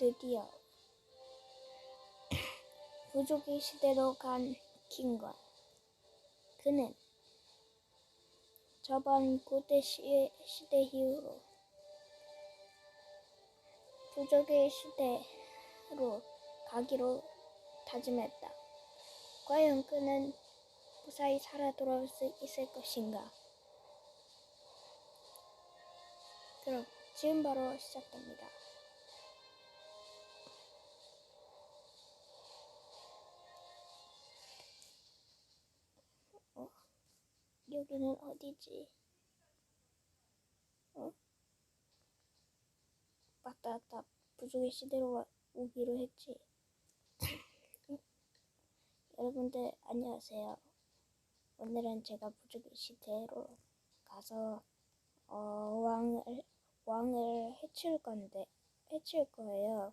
드디어 부족의 시대로 간 킹과 그는 저번 고대 시, 시대 이후로 부족의 시대로 가기로 다짐했다. 과연 그는 무사히 살아 돌아올 수 있을 것인가? 그럼 지금 바로 시작됩니다. 여기는 어디지? 어? 맞다, 맞다. 부족의 시대로 와- 오기로 했지. 응? 여러분들 안녕하세요. 오늘은 제가 부족의 시대로 가서 어, 왕을 왕을 해칠 건데 해칠 거예요.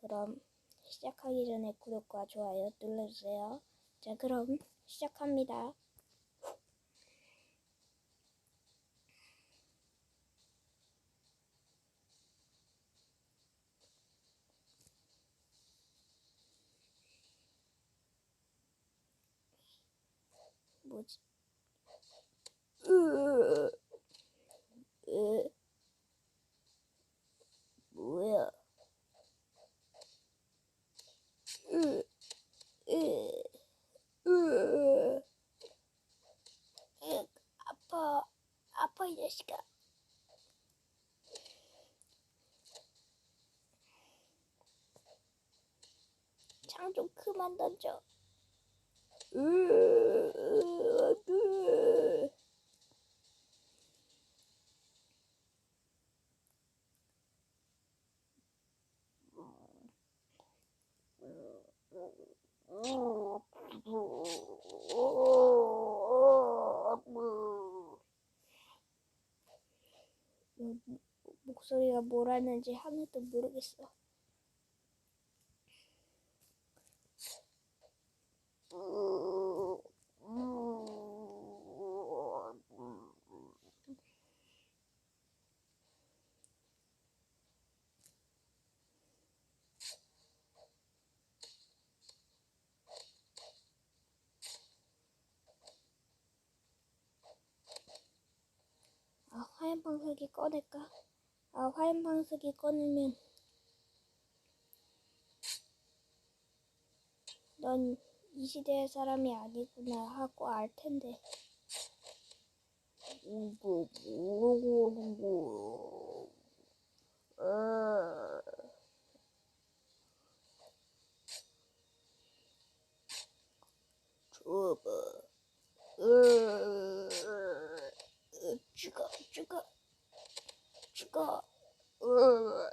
그럼 시작하기 전에 구독과 좋아요 눌러주세요. 자, 그럼 시작합니다. 뭐지? 뭐야? 아파, 아파 이 자식아. 창 좀 그만 던져. 으, 으, 으. 음, 목소리가 뭐라는지 하나도 모르겠어. 아, 화염 방석이 꺼낼까? 아, 화염 방석이 꺼내면 넌 이 시대의 사람이 아니구나 하고 알 텐데. 이거 하는 거야? 아, 줘봐. 으, 죽어, 죽어, 죽어. 으, 으.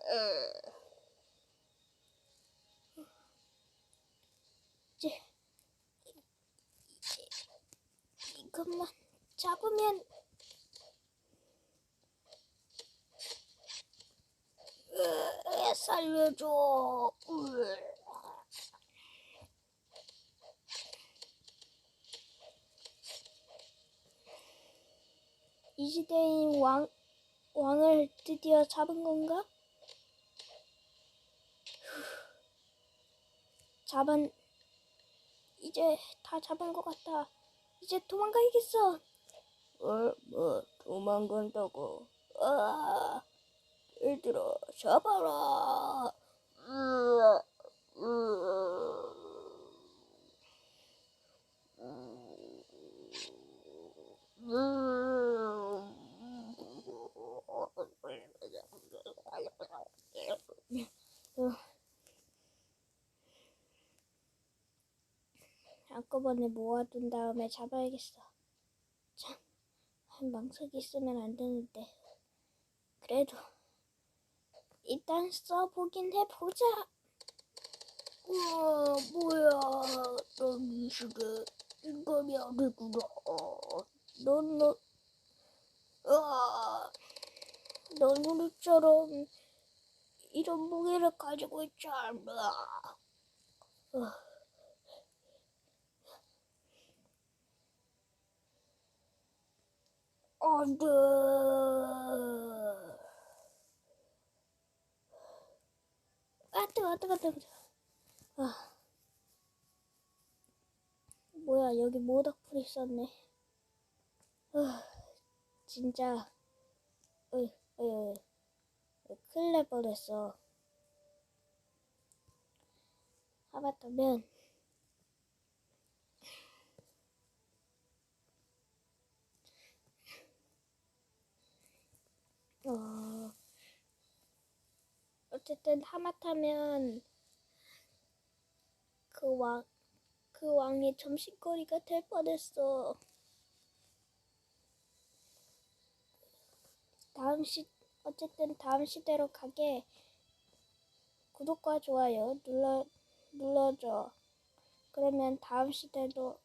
이제, 이제 이것만 잡으면 으, 살려줘. 으. 이 시대인 왕 왕을 드디어 잡은 건가? 잡은 이제 다 잡은 것 같다. 이제 도망가야겠어. 어, 뭐 도망간다고? 아, 얘들아 잡아라. 으, 으. 한꺼번에 모아둔 다음에 잡아야겠어. 참, 한 망석이 있으면 안 되는데. 그래도 일단 써보긴 해보자. 우와, 뭐야? 넌이 시대 인간이 아니구나. 넌, 너, 아, 넌 우리처럼 이런 무게를 가지고 있지 않아. 어. 안 돼. 아! 뜨거, 뜨거, 뜨거. 아. 뭐야, 여기 모닥불 있었네. 아, 진짜. 어이, 어이, 어이. 큰일 날 뻔했어. 하마터면 어, 어쨌든 하마터면 그 왕, 그 왕이 점심거리가 될 뻔했어. 다음 시, 어쨌든 다음 시대로 가게 구독과 좋아요 눌러, 눌러줘. 그러면 다음 시대로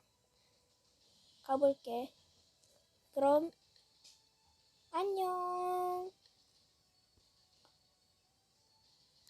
가볼게. 그럼, 안녕.